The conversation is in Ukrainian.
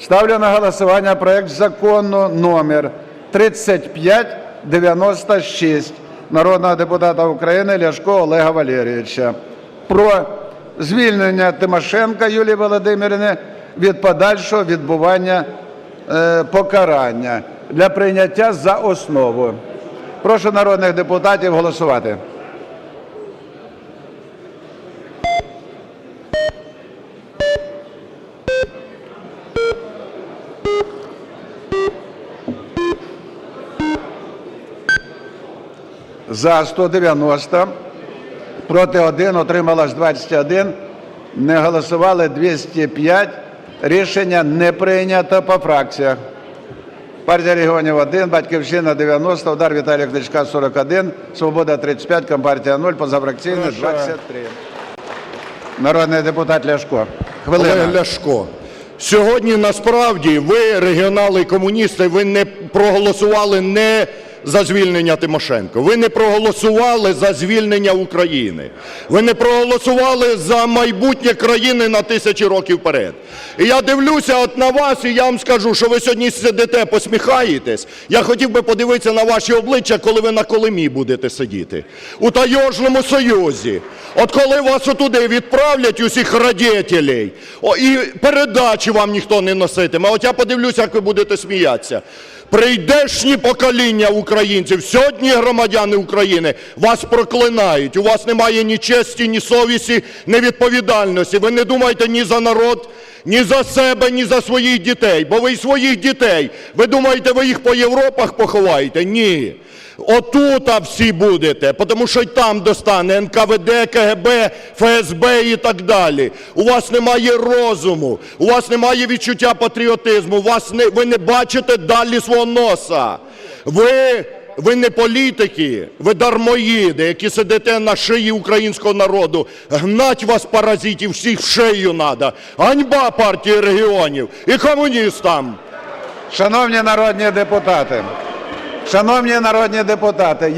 Ставлю на голосування проект закону номер 3596 народного депутата України Ляшко Олега Валерійовича про звільнення Тимошенка Юлії Володимирівни від подальшого відбування е, покарання для прийняття за основу. Прошу народних депутатів голосувати. За 190, проти 1, отрималось 21, не голосували 205. Рішення не прийнято по фракціях. Партія регіонів 1, Батьківщина 90, Удар Віталія Кличка 41, Свобода 35, Компартія 0, позафракційні 23. Народний депутат Ляшко. Хвилина. Олег Ляшко. Сьогодні насправді ви, регіонали і комуністи, ви не проголосували не за звільнення Тимошенко. Ви не проголосували за звільнення України. Ви не проголосували за майбутнє країни на тисячі років вперед. І я дивлюся от на вас, і я вам скажу, що ви сьогодні сидите, посміхаєтесь. Я хотів би подивитися на ваші обличчя, коли ви на колемі будете сидіти. У Тайожному Союзі. От коли вас отуди відправлять усіх радітелей, і передачі вам ніхто не носитиме, от я подивлюся, як ви будете сміятися. Прийдешні покоління українців, сьогодні громадяни України вас проклинають. У вас немає ні честі, ні совісті, ні відповідальності. Ви не думаєте ні за народ, ні за себе, ні за своїх дітей. Бо ви своїх дітей. Ви думаєте, ви їх по Європах поховаєте? Ні. Отута всі будете, тому що й там достане НКВД, КГБ, ФСБ і так далі. У вас немає розуму, у вас немає відчуття патріотизму, у вас не, ви не бачите далі свого носа. Ви, ви не політики, ви дармоїди, які сидите на шиї українського народу. Гнать вас, паразитів, всіх в шию надо. Ганьба партії регіонів і комуністам. Шановні народні депутати, шановні народні депутати,